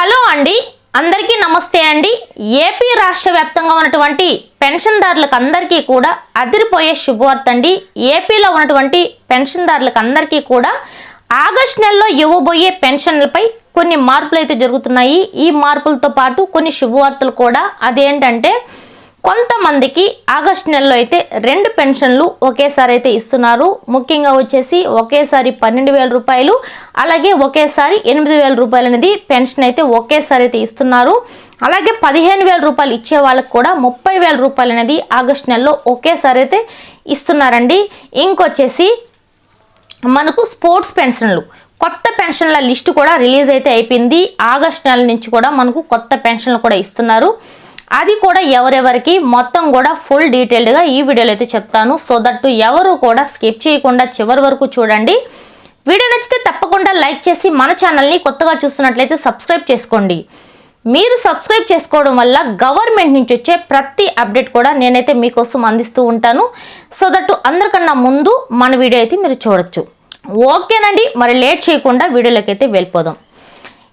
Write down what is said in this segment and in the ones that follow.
Hello అండి. అందరికీ నమస్తే అండి. ఏపీ రాష్ట్ర వ్యాప్తంగా ఉన్నటువంటి పెన్షన్దారులకు అందరికీ కూడా అదిరిపోయే శుభవార్త అండి ఏపీలో ఉన్నటువంటి పెన్షన్దారులకు అందరికీ కూడా ఆగస్ట్ నెలలో ఇవ్వబోయే పెన్షన్లపై కొన్ని మార్పులు అయితే జరుగుతున్నాయి. ఈ మార్పులతో పాటు కొన్ని శుభవార్తలు కూడా. అదేంటంటే కొంతమందికి ఆగస్ట్ నెలలో అయితే రెండు పెన్షన్లు ఒకేసారి అయితే ఇస్తున్నారు. ముఖ్యంగా వచ్చేసి ఒకేసారి పన్నెండు వేల రూపాయలు అలాగే ఒకేసారి ఎనిమిది వేల రూపాయలు అనేది పెన్షన్ అయితే ఒకేసారి అయితే ఇస్తున్నారు. అలాగే పదిహేను వేల రూపాయలు ఇచ్చే వాళ్ళకి కూడా ముప్పై వేల రూపాయలు అనేది ఆగస్ట్ నెలలో ఒకేసారి అయితే ఇస్తున్నారండి. ఇంకొచ్చేసి మనకు స్పోర్ట్స్ పెన్షన్లు. కొత్త పెన్షన్ల లిస్టు కూడా రిలీజ్ అయితే అయిపోయింది. ఆగస్ట్ నెల నుంచి కూడా మనకు కొత్త పెన్షన్లు కూడా ఇస్తున్నారు. అది కూడా ఎవరెవరికి మొత్తం కూడా ఫుల్ డీటెయిల్డ్గా ఈ వీడియోలో అయితే చెప్తాను. సో దట్ ఎవరు కూడా స్కిప్ చేయకుండా చివరి వరకు చూడండి. వీడియో నచ్చితే తప్పకుండా లైక్ చేసి మన ఛానల్ని కొత్తగా చూస్తున్నట్లయితే సబ్స్క్రైబ్ చేసుకోండి. మీరు సబ్స్క్రైబ్ చేసుకోవడం వల్ల గవర్నమెంట్ నుంచి వచ్చే ప్రతి అప్డేట్ కూడా నేనైతే మీకోసం అందిస్తూ ఉంటాను. సో దట్ అందరికన్నా ముందు మన వీడియో అయితే మీరు చూడొచ్చు. ఓకేనండి మరి లేట్ చేయకుండా వీడియోలోకి అయితే వెళ్ళిపోదాం.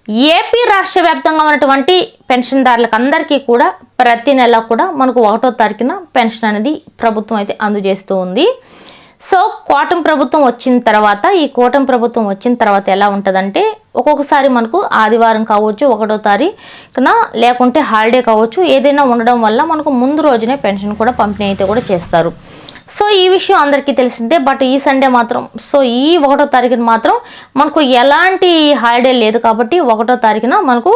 ఏపీ రాష్ట్ర వ్యాప్తంగా ఉన్నటువంటి పెన్షన్దారులకు అందరికీ కూడా ప్రతి నెల కూడా మనకు ఒకటో తారీఖున పెన్షన్ అనేది ప్రభుత్వం అయితే అందజేస్తూ ఉంది. సో కోటం ప్రభుత్వం వచ్చిన తర్వాత ఈ కోటం ప్రభుత్వం వచ్చిన తర్వాత ఎలా ఉంటుందంటే ఒక్కొక్కసారి మనకు ఆదివారం కావచ్చు ఒకటో తారీఖున లేకుంటే హాలిడే కావచ్చు ఏదైనా ఉండడం వల్ల మనకు ముందు రోజునే పెన్షన్ కూడా పంపిణీ అయితే కూడా చేస్తారు. సో ఈ విషయం అందరికీ తెలిసిందే బట్ ఈ సండే మాత్రం సో ఈ ఒకటో తారీఖున మాత్రం మనకు ఎలాంటి హాలిడే లేదు కాబట్టి ఒకటో తారీఖున మనకు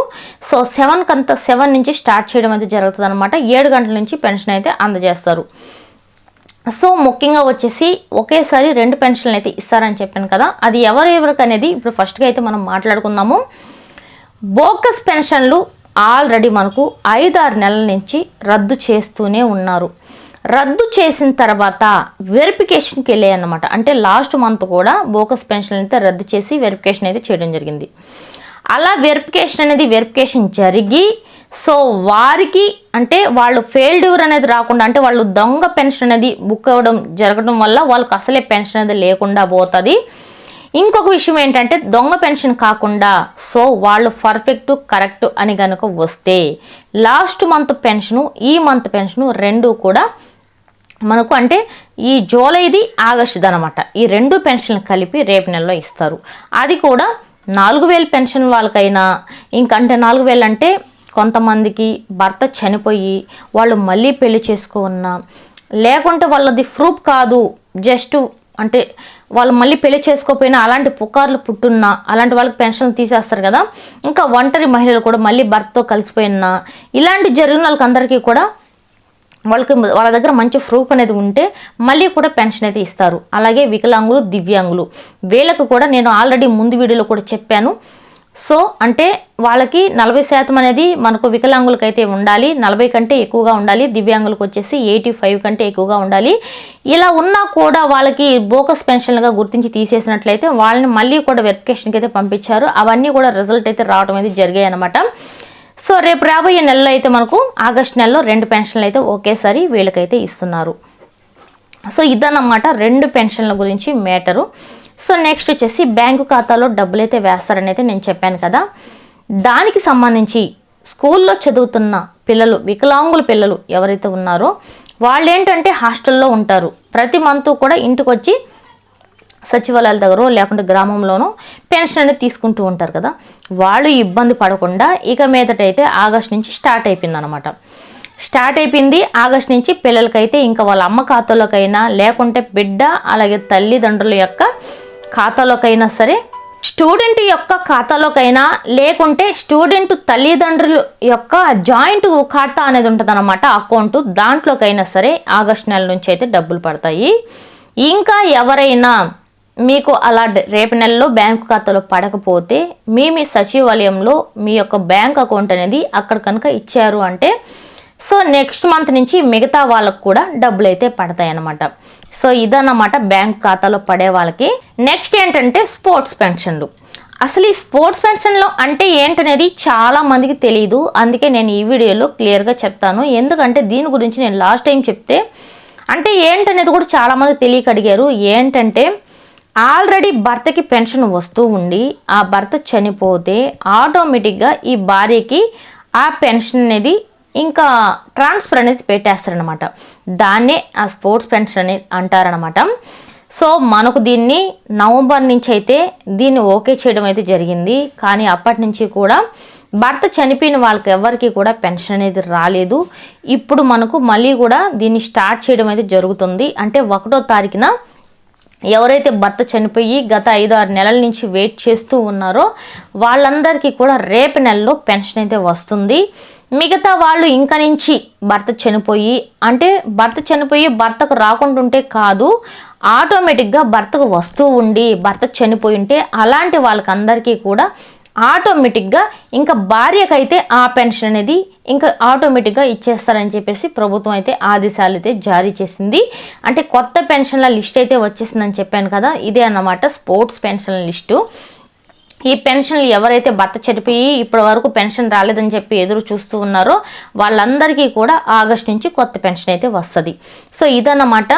సో సెవెన్ కంత సెవెన్ నుంచి స్టార్ట్ చేయడం అయితే జరుగుతుంది అనమాట ఏడు గంటల నుంచి పెన్షన్ అయితే అందజేస్తారు. సో ముఖ్యంగా వచ్చేసి ఒకేసారి రెండు పెన్షన్లు అయితే ఇస్తారని చెప్పాను కదా అది ఎవరు ఎవరికి అనేది ఇప్పుడు ఫస్ట్గా అయితే మనం మాట్లాడుకుందాము. బోకస్ పెన్షన్లు ఆల్రెడీ మనకు ఐదారు నెలల నుంచి రద్దు చేస్తూనే ఉన్నారు. రద్దు చేసిన తర్వాత వెరిఫికేషన్కి వెళ్ళాయి అన్నమాట అంటే లాస్ట్ మంత్ కూడా బోకస్ పెన్షన్ అయితే రద్దు చేసి వెరిఫికేషన్ అయితే చేయడం జరిగింది. అలా వెరిఫికేషన్ అనేది వెరిఫికేషన్ జరిగి సో వారికి అంటే వాళ్ళు ఫెయిల్డ్యూర్ అనేది రాకుండా అంటే వాళ్ళు దొంగ పెన్షన్ అనేది బుక్ అవ్వడం జరగడం వల్ల వాళ్ళకి అసలే పెన్షన్ అనేది లేకుండా పోతుంది. ఇంకొక విషయం ఏంటంటే దొంగ పెన్షన్ కాకుండా సో వాళ్ళు పర్ఫెక్ట్ కరెక్ట్ అని కనుక వస్తే లాస్ట్ మంత్ పెన్షను ఈ మంత్ పెన్షను రెండు కూడా మనకు అంటే ఈ జూలైది ఆగస్టుది అనమాట ఈ రెండు పెన్షన్లు కలిపి రేపు నెలలో ఇస్తారు. అది కూడా నాలుగు వేలు పెన్షన్ వాళ్ళకైనా ఇంకంటే నాలుగు వేలు అంటే కొంతమందికి భర్త చనిపోయి వాళ్ళు మళ్ళీ పెళ్ళి చేసుకున్నా లేకుంటే వాళ్ళది ప్రూఫ్ కాదు జస్ట్ అంటే వాళ్ళు మళ్ళీ పెళ్ళి చేసుకోకపోయినా అలాంటి పుకార్లు పుట్టున్నా అలాంటి వాళ్ళకి పెన్షన్ తీసేస్తారు కదా. ఇంకా ఒంటరి మహిళలు కూడా మళ్ళీ భర్తతో కలిసిపోయినా ఇలాంటి జరిగిన వాళ్ళకి అందరికీ కూడా వాళ్ళకి వాళ్ళ దగ్గర మంచి ప్రూఫ్ అనేది ఉంటే మళ్ళీ కూడా పెన్షన్ అయితే ఇస్తారు. అలాగే వికలాంగులు దివ్యాంగులు. వీళ్ళకు కూడా నేను ఆల్రెడీ ముందు వీడియోలో కూడా చెప్పాను. సో అంటే వాళ్ళకి నలభై శాతం అనేది మనకు వికలాంగులకు అయితే ఉండాలి. నలభై కంటే ఎక్కువగా ఉండాలి. దివ్యాంగులకు వచ్చేసి ఎయిటీ ఫైవ్ కంటే ఎక్కువగా ఉండాలి. ఇలా ఉన్నా కూడా వాళ్ళకి బోకస్ పెన్షన్లుగా గుర్తించి తీసేసినట్లయితే వాళ్ళని మళ్ళీ కూడా వెరిఫికేషన్కి అయితే పంపించారు. అవన్నీ కూడా రిజల్ట్ అయితే రావడం అయితే జరిగాయి అనమాట సో రేపు రాబోయే నెలలో అయితే మనకు ఆగస్ట్ నెలలో రెండు పెన్షన్లు అయితే ఒకేసారి వీళ్ళకైతే ఇస్తున్నారు. సో ఇదన్నమాట రెండు పెన్షన్ల గురించి మేటరు సో నెక్స్ట్ వచ్చేసి బ్యాంకు ఖాతాలో డబ్బులు అయితే వేస్తారని అయితే నేను చెప్పాను కదా. దానికి సంబంధించి స్కూల్లో చదువుతున్న పిల్లలు వికలాంగుల పిల్లలు ఎవరైతే ఉన్నారో వాళ్ళు ఏంటంటే హాస్టల్లో ఉంటారు. ప్రతి మంత్ కూడా ఇంటికి వచ్చి సచివాలయాల దగ్గర లేకుంటే గ్రామంలోనూ పెన్షన్ అనేది తీసుకుంటూ ఉంటారు కదా. వాళ్ళు ఇబ్బంది పడకుండా ఇక మీదటైతే ఆగస్ట్ నుంచి స్టార్ట్ అయిపోయింది అనమాట స్టార్ట్ అయిపోయింది ఆగస్ట్ నుంచి పిల్లలకైతే ఇంకా వాళ్ళ అమ్మ ఖాతాలోకైనా లేకుంటే బిడ్డ అలాగే తల్లిదండ్రుల యొక్క ఖాతాలోకైనా సరే స్టూడెంట్ యొక్క ఖాతాలోకైనా లేకుంటే స్టూడెంట్ తల్లిదండ్రుల యొక్క జాయింట్ ఖాతా అనేది ఉంటుంది అనమాట అకౌంట్. దాంట్లోకైనా సరే ఆగస్ట్ నెల నుంచి అయితే డబ్బులు పడతాయి. ఇంకా ఎవరైనా మీకు అలా రేపు నెలలో బ్యాంకు ఖాతాలో పడకపోతే మీ మీ సచివాలయంలో మీ యొక్క బ్యాంక్ అకౌంట్ అనేది అక్కడ కనుక ఇచ్చారు అంటే సో నెక్స్ట్ మంత్ నుంచి మిగతా వాళ్ళకు కూడా డబ్బులు అయితే పడతాయి అన్నమాట సో ఇదన్నమాట బ్యాంక్ ఖాతాలో పడే వాళ్ళకి. నెక్స్ట్ ఏంటంటే స్పోర్ట్స్ పెన్షన్లు. అసలు ఈ స్పోర్ట్స్ పెన్షన్లు అంటే ఏంటనేది చాలా మందికి తెలియదు అందుకే నేను ఈ వీడియోలో క్లియర్గా చెప్తాను. ఎందుకంటే దీని గురించి నేను లాస్ట్ టైం చెప్తే అంటే ఏంటనేది కూడా చాలామంది తెలియక అడిగారు. ఏంటంటే ఆల్రెడీ భర్తకి పెన్షన్ వస్తూ ఉండి ఆ భర్త చనిపోతే ఆటోమేటిక్గా ఈ భార్యకి ఆ పెన్షన్ అనేది ఇంకా ట్రాన్స్ఫర్ అనేది పెట్టేస్తారనమాట దాన్నే ఆ స్పోర్ట్స్ పెన్షన్ అనేది అంటారనమాట సో మనకు దీన్ని నవంబర్ నుంచి అయితే దీన్ని ఓకే చేయడం అయితే జరిగింది. కానీ అప్పటి నుంచి కూడా భర్త చనిపోయిన వాళ్ళకి ఎవరికి కూడా పెన్షన్ అనేది రాలేదు. ఇప్పుడు మనకు మళ్ళీ కూడా దీన్ని స్టార్ట్ చేయడం అయితే జరుగుతుంది. అంటే ఒకటో తారీఖున ఎవరైతే భర్త చనిపోయి గత ఐదు ఆరు నెలల నుంచి వెయిట్ చేస్తూ ఉన్నారో వాళ్ళందరికీ కూడా రేపు నెలలో పెన్షన్ అయితే వస్తుంది. మిగతా వాళ్ళు ఇంక నుంచి భర్త చనిపోయి అంటే భర్త చనిపోయి భర్తకు రాకుండా ఉంటే కాదు ఆటోమేటిక్గా భర్తకు వస్తూ ఉండి భర్త చనిపోయి ఉంటే అలాంటి వాళ్ళకందరికీ కూడా ఆటోమేటిక్గా ఇంకా భార్యకైతే ఆ పెన్షన్ అనేది ఇంకా ఆటోమేటిక్గా ఇచ్చేస్తారని చెప్పేసి ప్రభుత్వం అయితే ఆదేశాలు అయితే జారీ చేసింది. అంటే కొత్త పెన్షన్ల లిస్ట్ అయితే వచ్చేసిందని చెప్పాను కదా ఇదే అన్నమాట స్పోర్ట్స్ పెన్షన్ల లిస్టు. ఈ పెన్షన్లు ఎవరైతే భర్త చనిపోయి ఇప్పటి వరకు పెన్షన్ రాలేదని చెప్పి ఎదురు చూస్తూ ఉన్నారో వాళ్ళందరికీ కూడా ఆగస్ట్ నుంచి కొత్త పెన్షన్ అయితే వస్తుంది. సో ఇదన్నమాట.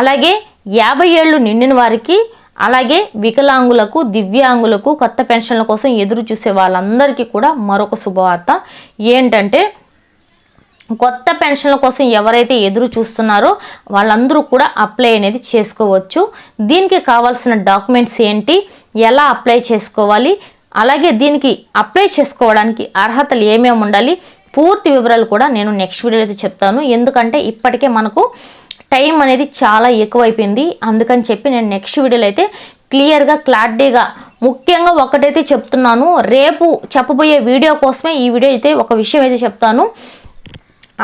అలాగే యాభై ఏళ్ళు నిండిన వారికి అలాగే వికలాంగులకు దివ్యాంగులకు కొత్త పెన్షన్ల కోసం ఎదురు చూసే వాళ్ళందరికీ కూడా మరొక శుభవార్త. ఏంటంటే కొత్త పెన్షన్ల కోసం ఎవరైతే ఎదురు చూస్తున్నారో వాళ్ళందరూ కూడా అప్లై అనేది చేసుకోవచ్చు. దీనికి కావాల్సిన డాక్యుమెంట్స్ ఏంటి? ఎలా అప్లై చేసుకోవాలి? అలాగే దీనికి అప్లై చేసుకోవడానికి అర్హతలు ఏమేమి ఉండాలి? పూర్తి వివరాలు కూడా నేను నెక్స్ట్ వీడియోలో అయితే చెప్తాను. ఎందుకంటే ఇప్పటికే మనకు టైం అనేది చాలా ఎక్కువైపోయింది. అందుకని చెప్పి నేను నెక్స్ట్ వీడియోలో అయితే క్లియర్గా క్లారిటీగా ముఖ్యంగా ఒకటైతే చెప్తున్నాను. రేపు చెప్పబోయే వీడియో కోసమే ఈ వీడియో అయితే ఒక విషయం అయితే చెప్తాను.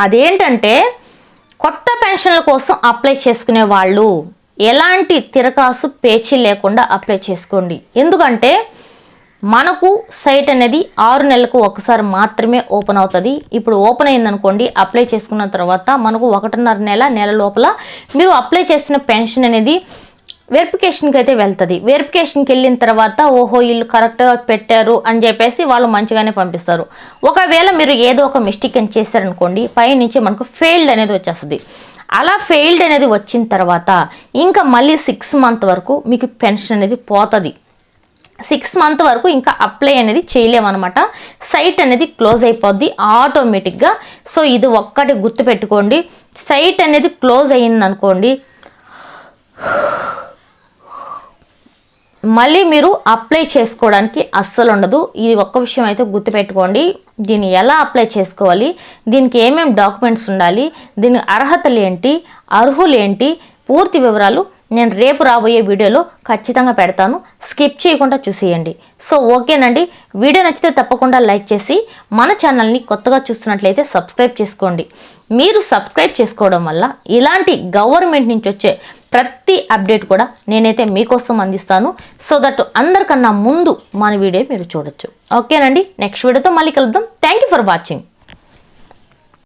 అదేంటంటే కొత్త పెన్షన్ల కోసం అప్లై చేసుకునే వాళ్ళు ఎలాంటి తిరకాసు పేచీ లేకుండా అప్లై చేసుకోండి. ఎందుకంటే మనకు సైట్ అనేది ఆరు నెలలకు ఒకసారి మాత్రమే ఓపెన్ అవుతుంది. ఇప్పుడు ఓపెన్ అయిందనుకోండి అప్లై చేసుకున్న తర్వాత మనకు ఒకటిన్నర నెల నెల లోపల మీరు అప్లై చేసిన పెన్షన్ అనేది వెరిఫికేషన్కి అయితే వెళ్తుంది. వెరిఫికేషన్కి వెళ్ళిన తర్వాత ఓహో వీళ్ళు కరెక్ట్గా పెట్టారు అని చెప్పేసి వాళ్ళు మంచిగానే పంపిస్తారు. ఒకవేళ మీరు ఏదో ఒక మిస్టేక్ అని చేశారనుకోండి పైనుంచి మనకు ఫెయిల్డ్ అనేది వచ్చేస్తుంది. అలా ఫెయిల్డ్ అనేది వచ్చిన తర్వాత ఇంకా మళ్ళీ సిక్స్ మంత్ వరకు మీకు పెన్షన్ అనేది పోతుంది. సిక్స్ మంత్ వరకు ఇంకా అప్లై అనేది చేయలేమన్నమాట. సైట్ అనేది క్లోజ్ అయిపోద్ది ఆటోమేటిక్గా. సో ఇది ఒక్కటి గుర్తుపెట్టుకోండి. సైట్ అనేది క్లోజ్ అయ్యింది అనుకోండి మళ్ళీ మీరు అప్లై చేసుకోవడానికి అస్సలు ఉండదు. ఇది ఒక్క విషయం అయితే గుర్తుపెట్టుకోండి. దీన్ని ఎలా అప్లై చేసుకోవాలి? దీనికి ఏమేమి డాక్యుమెంట్స్ ఉండాలి? దీని అర్హతలు ఏంటి? అర్హులు ఏంటి? పూర్తి వివరాలు నేను రేపు రాబోయే వీడియోలో ఖచ్చితంగా పెడతాను. స్కిప్ చేయకుండా చూసేయండి. సో ఓకేనండి. వీడియో నచ్చితే తప్పకుండా లైక్ చేసి మన ఛానల్ని కొత్తగా చూస్తున్నట్లయితే సబ్స్క్రైబ్ చేసుకోండి. మీరు సబ్స్క్రైబ్ చేసుకోవడం వల్ల ఇలాంటి గవర్నమెంట్ నుంచి వచ్చే ప్రతి అప్డేట్ కూడా నేనైతే మీకోసం అందిస్తాను. సో దట్ అందరికన్నా ముందు మన వీడియో మీరు చూడొచ్చు. ఓకేనండి. నెక్స్ట్ వీడియోతో మళ్ళీ కలుద్దాం. Thank you for watching